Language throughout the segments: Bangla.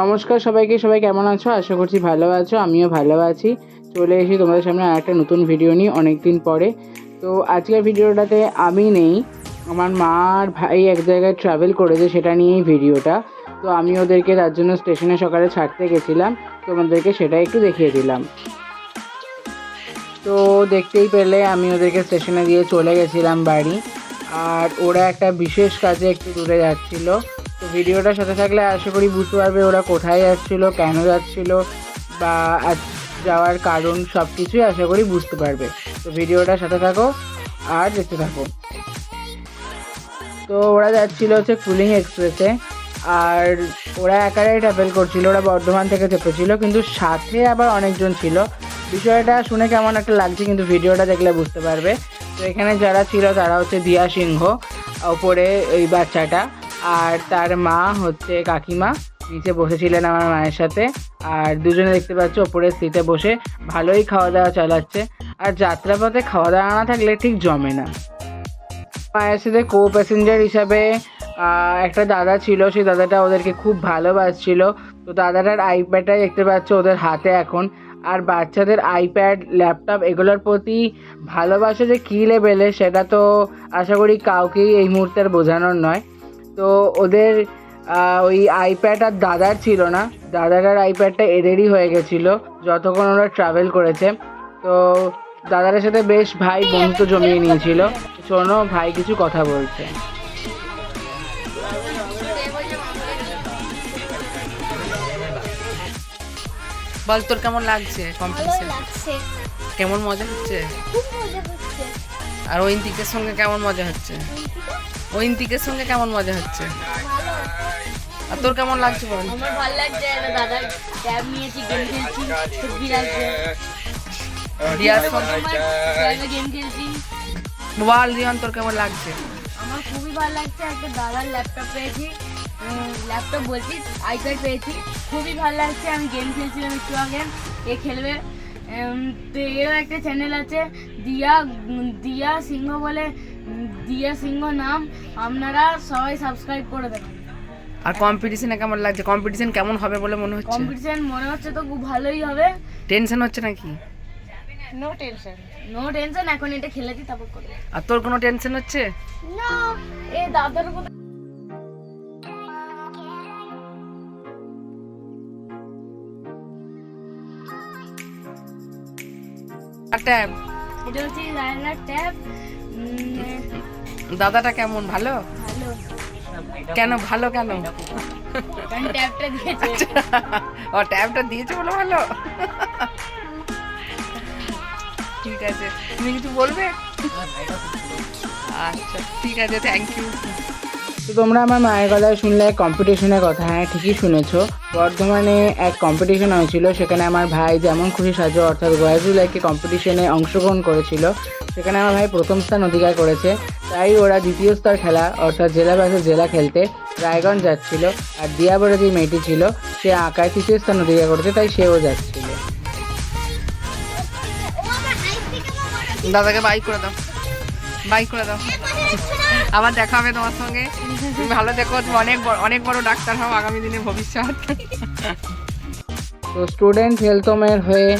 নমস্কার সবাইকে, সবাই কেমন আছো? আশা করছি ভালো আছো, আমিও ভালো আছি। চলে এসে তোমাদের সামনে আর একটা নতুন ভিডিও নিয়ে অনেক দিন পরে। তো আজকের ভিডিওটাতে আমি নেই, আমার মা আর ভাই এক জায়গায় ট্রাভেল করেছে সেটা নিয়েই ভিডিওটা তো আমি ওদেরকে তার জন্য স্টেশনে সকালে ছাড়তে গেছিলাম তোমাদেরকে সেটা একটু দেখিয়ে দিলাম। তো দেখতেই পেলে আমি ওদেরকে স্টেশনে দিয়ে চলে গেছিলাম বাড়ি। আর ওরা একটা বিশেষ কাজে একটু দূরে যাচ্ছিল। তো ভিডিওটা সাথে থাকলে আশা করি বুঝতে পারবে ওরা কোথায় যাচ্ছিল কেন যাচ্ছিল, বা যাওয়ার কারণ সব কিছুই আশা করি বুঝতে পারবে। তো ভিডিওটা সাথে থাকো, আর দেখতে থাকো। তো ওরা যাচ্ছিল হচ্ছে কুলিং এক্সপ্রেসে, আর ওরা একারাই ট্রাভেল করছিল, ওরা বর্ধমান থেকে চেপেছিল, কিন্তু সাথে আবার অনেকজন ছিল। বিষয়টা শুনে কেমন একটা লাগছে, কিন্তু ভিডিওটা দেখলে বুঝতে পারবে। তো এখানে যারা ছিল তারা হচ্ছে দিয়া সিংহ, ওপরে ওই বাচ্চাটা। আর তার মা হচ্ছে কাকিমা। নিচে বসেছিলেন আমার মায়ের সাথে। আর দুজনে দেখতে পাচ্ছ ওপরের সিটে বসে ভালোই খাওয়া দাওয়া চালাচ্ছে। আর যাত্রাপথে খাওয়া দাওয়া না থাকলে ঠিক জমে না। মায়ের সাথে কো প্যাসেঞ্জার হিসাবে একটা দাদা ছিল। সেই দাদাটা ওদেরকে খুব ভালোবাসছিল। তো দাদাটার আইপ্যাডটাই দেখতে পাচ্ছ ওদের হাতে এখন। আর বাচ্চাদের আইপ্যাড ল্যাপটপ এগুলোর প্রতি ভালোবাসা যে কী লেভেলে সেটা তো আশা করি কাউকেই এই মুহূর্তে আর বোঝানোর নয়। তো ওদের ওই আইপ্যাড আর দাদার ছিল না। দাদাটার আইপ্যাডটা এদেরই হয়ে গেছিল যতক্ষণ ওরা ট্রাভেল করেছে। তো দাদার সাথে বেশ ভাই বন্ধুত্ব জমিয়ে নিয়েছিল। শোনো ভাই কিছু কথা বলছে। বল তোর কেমন লাগছে কম্পিটিশন কেমন মজা হচ্ছে? খুব মজা হচ্ছে। আর ঐন্তিকের সঙ্গে কেমন মজা হচ্ছে? ঐন্তিকের সঙ্গে কেমন মজা হচ্ছে? আর তোর কেমন লাগছে বল? আমার ভালো লাগছে দাদা ট্যাব নিয়েছি গেম খেলছি খুবই লাগছে। গেম খেলছি। বল রিয়ান তোর কেমন লাগছে? আমার খুবই ভালো লাগছে একটা দাদার ল্যাপটপ পেয়েছি ল্যাপটপ বলছি আইপ্যাড পেয়েছি। খুবই ভালো লাগছে আমি গেম খেলছিলাম একটু আগে এ খেলবে? তো এরও একটা চ্যানেল আছে দিয়া দিয়া সিংহ বলে দিয়া সিংহ নাম আপনারা সবাই সাবস্ক্রাইব করে দেবেন। আর কম্পিটিশনে কেমন লাগছে? কম্পিটিশন কেমন হবে বলে মনে হচ্ছে? কম্পিটিশন মনে হচ্ছে তো খুব ভালোই হবে। টেনশন হচ্ছে নাকি? নো টেনশন নো টেনশন এখন এটা খেলে খেলেছি তারপর করবে। আর তোর কোনো টেনশন হচ্ছে? না এ দাদার কথা ট্যাব এটা হচ্ছে রায়নার ট্যাব দাদাটা কেমন ভালো? ভালো। কেন ভালো কেন? দিয়েছে। ও ট্যাবটা দিয়েছে বলে ভালো? ঠিক আছে। তুমি কিছু বলবে? আচ্ছা ঠিক আছে থ্যাংক ইউ তো তোমরা আমার মায়ের গলায় শুনলে কম্পিটিশনের কথা হ্যাঁ ঠিকই শুনেছো। বর্ধমানে এক কম্পিটিশন হয়েছিল সেখানে আমার ভাই যেমন খুশি সাজো অর্থাৎ গয়াজুল একটি কম্পিটিশনে অংশগ্রহণ করেছিল। সেখানে আমার ভাই প্রথম স্থান অধিকার করেছে। তাই ওরা দ্বিতীয় স্তর খেলা অর্থাৎ জেলা ভাষা জেলা খেলতে রায়গঞ্জ যাচ্ছিল। আর দিয়া বলে যে মেয়েটি ছিল সে আঁকায় তৃতীয় স্থান অধিকার করেছে তাই সেও যাচ্ছিল। দাদাকে বাইক করে দাও। বাইক করে দাও। আবার দেখা হবে তোমার সঙ্গে। ভালো দেখো অনেক বড় অনেক বড় ডাক্তার হও আগামী দিনে ভবিষ্যৎ। তো স্টুডেন্ট হেলথমের হয়ে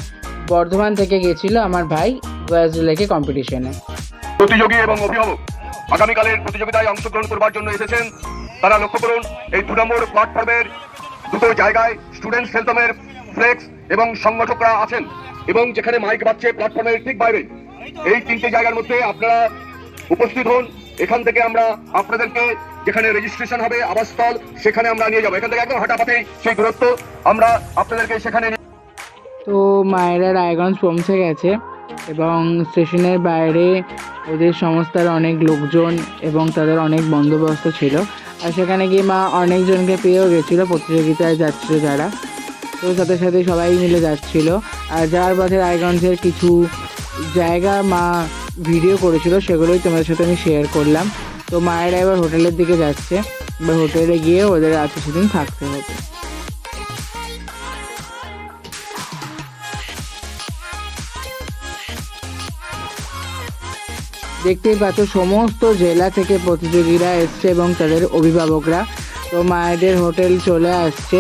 বর্ধমান থেকে গেছিল আমার ভাই। গয়াজুল লেকে কম্পিটিশনে প্রতিযোগী এবং অভিভাবক আগামীকালের প্রতিযোগিতায় অংশগ্রহণ করবার জন্য এসেছেন। তারা লক্ষ্য করুন এই দু নম্বর প্ল্যাটফর্মের দুটো জায়গায় স্টুডেন্টস হেলথমের ফ্লেক্স এবং সংগঠকরা আছেন এবং যেখানে মাইক বাজছে প্ল্যাটফর্মের ঠিক বাইরে। এই তিনটে জায়গার মধ্যে আপনারা উপস্থিত হন। এখান থেকে আমরা আপনাদেরকে যেখানে রেজিস্ট্রেশন হবে আবাসস্থল সেখানে আমরা নিয়ে যাব। এখান থেকে একদম হাঁটাপাতেই সেই দূরত্ব আমরা আপনাদেরকে সেখানে তো মায়েরা রায়গঞ্জ পৌঁছে গেছে। এবং স্টেশনের বাইরে ওদের সংস্থার অনেক লোকজন এবং তাদের অনেক বন্দোবস্ত ছিল। আর সেখানে গিয়ে মা অনেকজনকে পেয়েও গেছিল, প্রতিযোগিতায় যাচ্ছিল যারা। তো তাদের সাথে সবাই মিলে যাচ্ছিল। আর যার পথে রায়গঞ্জের কিছু জায়গা মা ভিডিও করেছিল, সেগুলোই তোমাদের সাথে আমি শেয়ার করলাম। তো মায়েরা এবার হোটেলের দিকে যাচ্ছে। এবার হোটেলে গিয়ে ওদের আর কিছুদিন থাকতে হবে। দেখতেই পাচ্ছ, সমস্ত জেলা থেকে প্রতিযোগীরা এসছে এবং তাদের অভিভাবকরা। তো মায়েদের হোটেল চলে আসছে।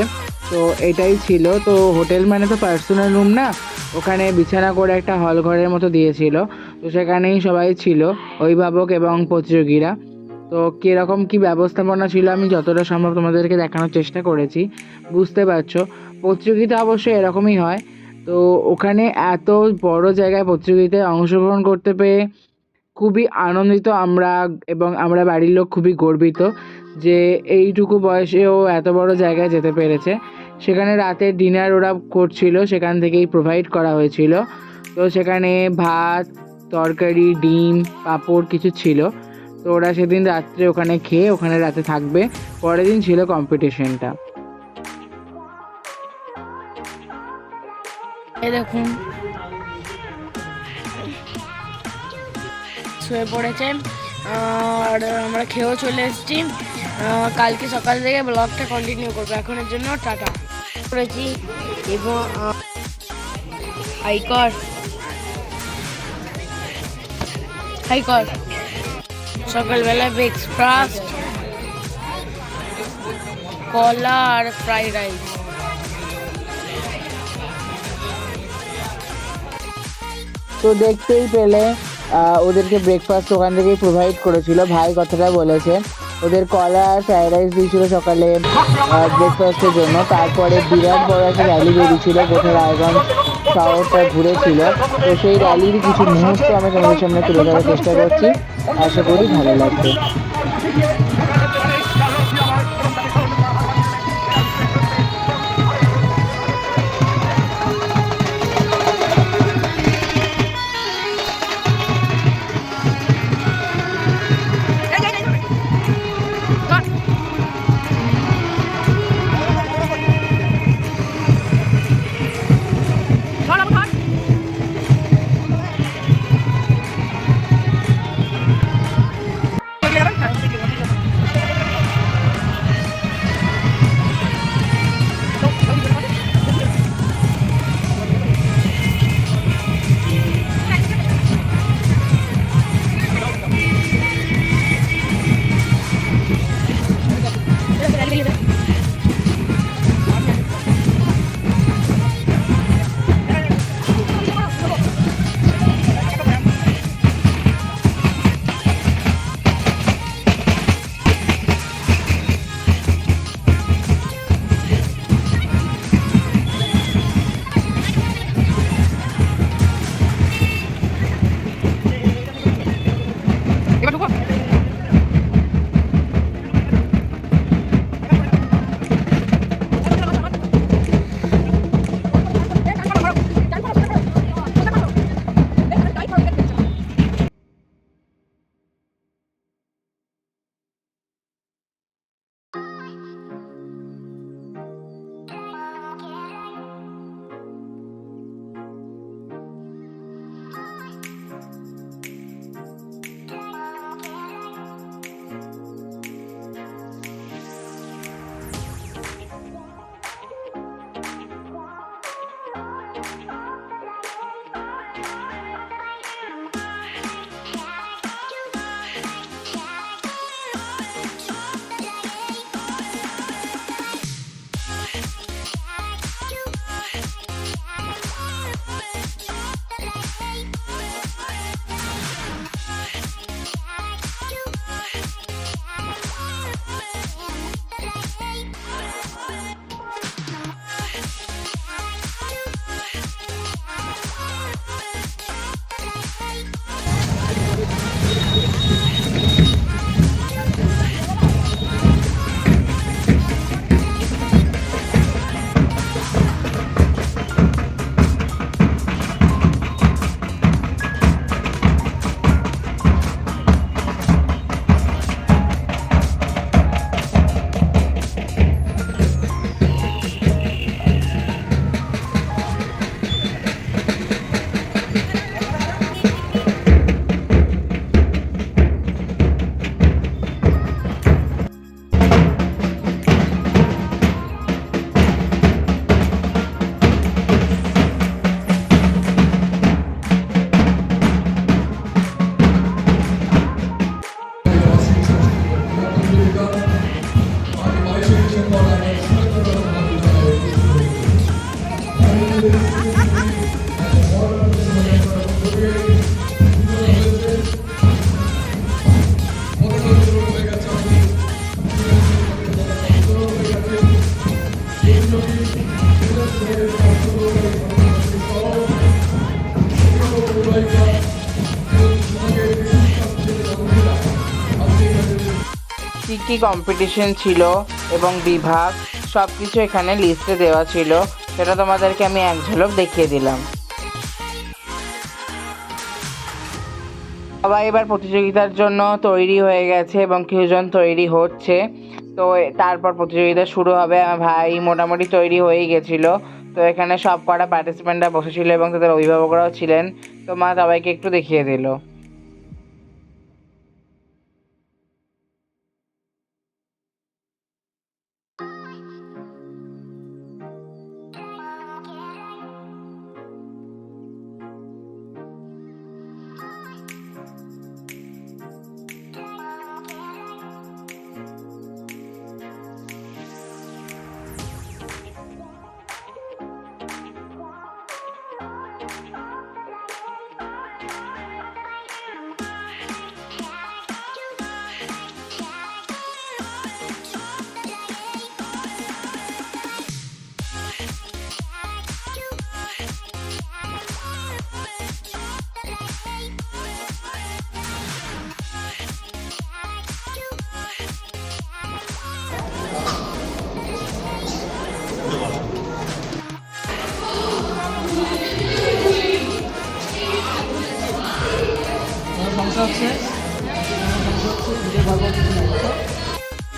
তো এটাই ছিল। তো হোটেল মানে তো পার্সোনাল রুম না? ওখানে বিছানা করে একটা হল ঘরের মতো দিয়েছিল। তো সেখানেই সবাই ছিল, অভিভাবক এবং প্রতিযোগীরা। তো কীরকম কী ব্যবস্থাপনা ছিল আমি যতটা সম্ভব তোমাদেরকে দেখানোর চেষ্টা করেছি। বুঝতে পারছ? প্রতিযোগিতা অবশ্যই এরকমই হয়। তো ওখানে এত বড় জায়গায় প্রতিযোগিতায় অংশগ্রহণ করতে পেরে খুবই আনন্দিত আমরা এবং আমরা বাড়ির লোক খুবই গর্বিত যে এইটুকু বয়সেও এত বড় জায়গায় যেতে পেরেছে। সেখানে রাতে ডিনার ওরা করছিল, সেখান থেকেই প্রোভাইড করা হয়েছিল। তো সেখানে ভাত, তরকারি, ডিম, পাঁপড় কিছু ছিল। তো ওরা সেদিন রাত্রে ওখানে খেয়ে ওখানে রাতে থাকবে। পরের দিন ছিল কম্পিটিশনটা এই শুয়ে পড়েছে। আর আমরা খেয়েও চলে এসেছি। কালকে সকাল থেকে ব্লগটা কন্টিনিউ করব। এখনের জন্য টাটা। করেছি। এবং হাইকর হাইকর সকালবেলা ব্রেকফাস্ট কলা আর ফ্রাইড রাইস তো দেখতেই পেলে ওদেরকে ব্রেকফাস্ট ওখান থেকেই প্রোভাইড করেছিল। ভাই কথাটা বলেছে। ওদের কলা ফ্রাইড রাইস দিয়েছিল সকালে ব্রেকফাস্টের জন্য। তারপরে বিরাট বড় একটা র্যালি বেরিয়েছিল কোথায় রায়গঞ্জ শহরটা ঘুরেছিল। তো সেই র্যালির কিছু মুহূর্ত আমি তোমাদের সামনে তুলে ধরার চেষ্টা করছি। আশা করি ভালো লাগবে। কী কী কম্পিটিশন ছিল এবং বিভাগ সব কিছু এখানে লিস্টে দেওয়া ছিল। সেটা তোমাদেরকে আমি এক ঝলক দেখিয়ে দিলাম। সবাই এবার প্রতিযোগিতার জন্য তৈরি হয়ে গেছে এবং কিছুজন তৈরি হচ্ছে। তো তারপর প্রতিযোগিতা শুরু হবে। আমার ভাই মোটামুটি তৈরি হয়েই গেছিল। তো এখানে সব কটা পার্টিসিপেন্টরা বসেছিল এবং তাদের অভিভাবকরাও ছিলেন। তো মা সবাইকে একটু দেখিয়ে দিল।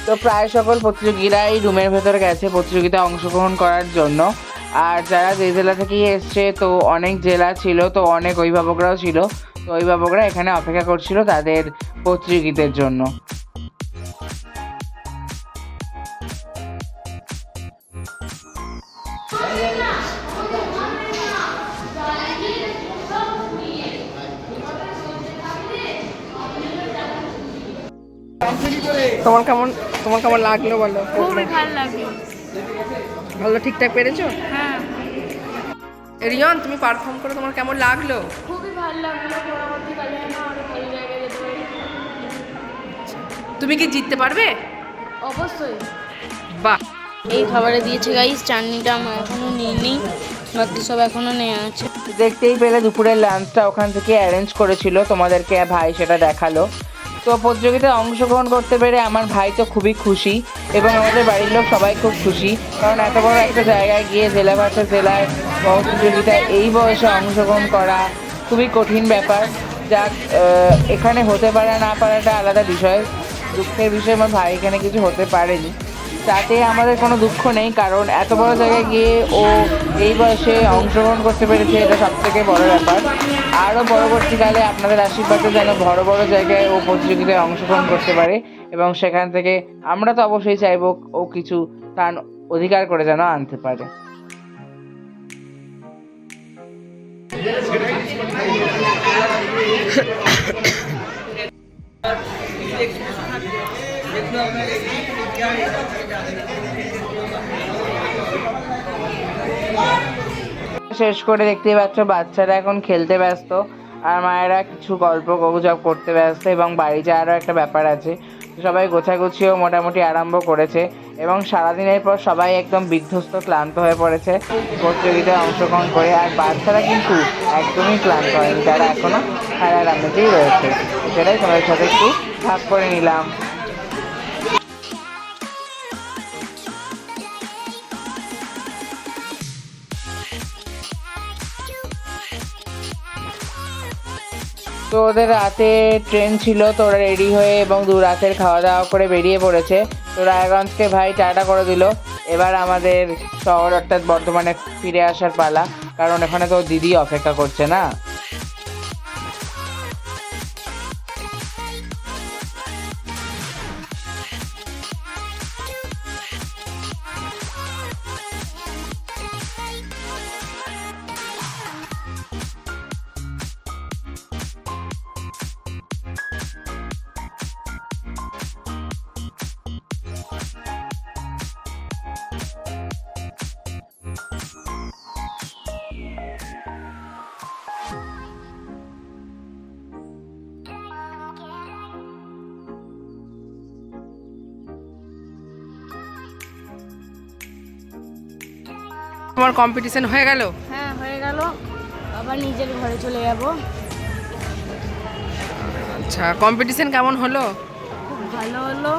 তো প্রায় সকল প্রতিযোগীরাই রুমের ভেতরে গেছে প্রতিযোগিতা অংশগ্রহণ করার জন্য। আর যারা যে জেলা থেকেই এসছে, তো অনেক জেলা ছিল, তো অনেক অভিভাবকরাও ছিল। তো অভিভাবকরা এখানে অপেক্ষা করছিল তাদের প্রতিযোগীদের জন্য। তোমার কেমন তোমার কেমন লাগল বলো? খুবই ভালো লাগল। ভালো ঠিকঠাক পেরেছ? হ্যাঁ। রিয়ন তুমি পারফর্ম করে তোমার কেমন লাগল? খুবই ভালো লাগল পরবর্তীকালে আমি আরও ভালো জায়গায় যেতে পারি। তুমি কি জিততে পারবে? অবশ্যই। বাহ। এই খাবারে দিয়েছে গাইস চাটনিটা আমার এখনও নিইনি বাকি সব এখনও নেওয়া আছে। দেখতেই পেলে দুপুরের লাঞ্চটা ওখান থেকে অ্যারেঞ্জ করেছিল তোমাদেরকে ভাই সেটা দেখাল। তো প্রতিযোগিতায় অংশগ্রহণ করতে পেরে আমার ভাই তো খুবই খুশি এবং আমাদের বাড়ির লোক সবাই খুব খুশি। কারণ এত বড় একটা জায়গায় গিয়ে জেলা ভাষা জেলায় প্রতিযোগিতায় এই বয়সে অংশগ্রহণ করা খুবই কঠিন ব্যাপার। যা এখানে হতে পারা না পারাটা আলাদা বিষয়। দুঃখের বিষয়ে, আমার ভাই এখানে কিছু হতে পারেনি। তাতে আমাদের কোনো দুঃখ নেই, কারণ এত বড় জায়গায় গিয়ে ও এই বয়সে অংশগ্রহণ করতে পেরেছে, এটা সব থেকে বড় ব্যাপার। আরও পরবর্তীকালে আপনাদের আশীর্বাদে যেন বড় বড় জায়গায় ও প্রতিযোগিতায় অংশগ্রহণ করতে পারে এবং সেখান থেকে আমরা তো অবশ্যই চাইব ও কিছু তার অধিকার করে যেন আনতে পারে। শেষ করে দেখতে পাচ্ছ, বাচ্চারা এখন খেলতে ব্যস্ত, আর মায়েরা কিছু গল্প গুজব করতে ব্যস্ত এবং বাড়ি যাওয়ারও একটা ব্যাপার আছে। সবাই গোছাগুছিও মোটামুটি আরম্ভ করেছে এবং সারাদিনের পর সবাই একদম বিধ্বস্ত, ক্লান্ত হয়ে পড়েছে। প্রতিযোগিতায় অংশগ্রহণ করে, আর বাচ্চারা কিন্তু একদমই ক্লান্ত হয়নি। তারা এখনও খেলার আমেজেই রয়েছে। সেটাই তোমাদের সাথে একটু ভাগ করে নিলাম। তো ওদের রাতে ট্রেন ছিল, তো ওরা রেডি হয়ে এবং দু রাতের খাওয়া দাওয়া করে বেরিয়ে পড়েছে। তো রায়গঞ্জকে ভাই টাটা করে দিল। এবার আমাদের শহর অর্থাৎ বর্ধমানে ফিরে আসার পালা। কারণ এখানে তো দিদি অপেক্ষা করছে না। তোমার কম্পিটিশন হয়ে গেল? হ্যাঁ হয়ে গেল। আবার নিজের ঘরে চলে যাব। আচ্ছা কম্পিটিশন কেমন হলো? খুব ভালো হলো।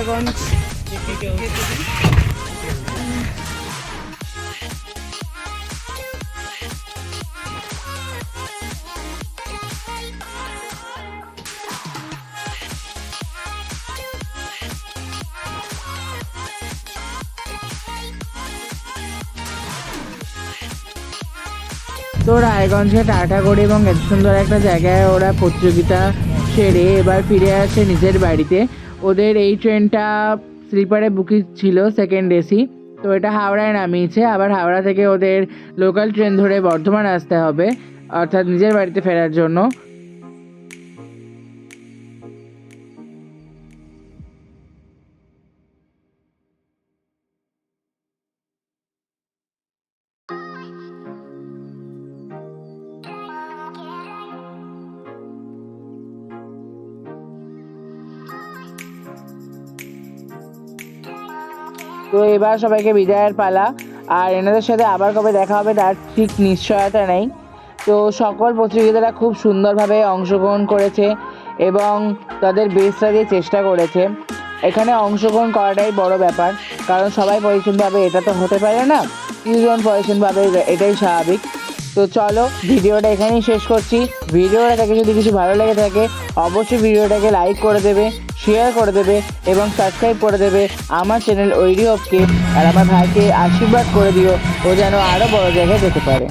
এখন তো রায়গঞ্জে টাটাগড়ি এবং এত সুন্দর একটা জায়গায় ওরা প্রতিযোগিতা সেরে এবার ফিরে আসে নিজের বাড়িতে। ওদের এই ট্রেনটা স্লিপারে বুকিং ছিল সেকেন্ড এসি তো এটা হাওড়ায় নামিয়েছে। আবার হাওড়া থেকে ওদের লোকাল ট্রেন ধরে বর্ধমান আসতে হবে, অর্থাৎ নিজের বাড়িতে ফেরার জন্য। তো এবার সবাইকে বিদায়ের পালা। আর এনাদের সাথে আবার কবে দেখা হবে তার ঠিক নিশ্চয়তা নেই। তো সকল প্রতিযোগিতারা খুব সুন্দরভাবে অংশগ্রহণ করেছে এবং তাদের বেস্টটা দিয়ে চেষ্টা করেছে। এখানে অংশগ্রহণ করাটাই বড় ব্যাপার, কারণ সবাই পাবে, এটা তো হতে পারে না। পজিশন পাবে এটাই স্বাভাবিক। তো চলো, ভিডিওটা এখানেই শেষ করছি। ভিডিওটা থেকে যদি কিছু ভালো লেগে থাকে, অবশ্যই ভিডিওটাকে লাইক করে দেবে। শেয়ার করে দেবে এবং সাবস্ক্রাইব করে দেবে আমার চ্যানেল ওইডি অফকে আর আমার ভাইকে আশীর্বাদ করে দিও, ও যেন আরও বড় জায়গায় যেতে পারে।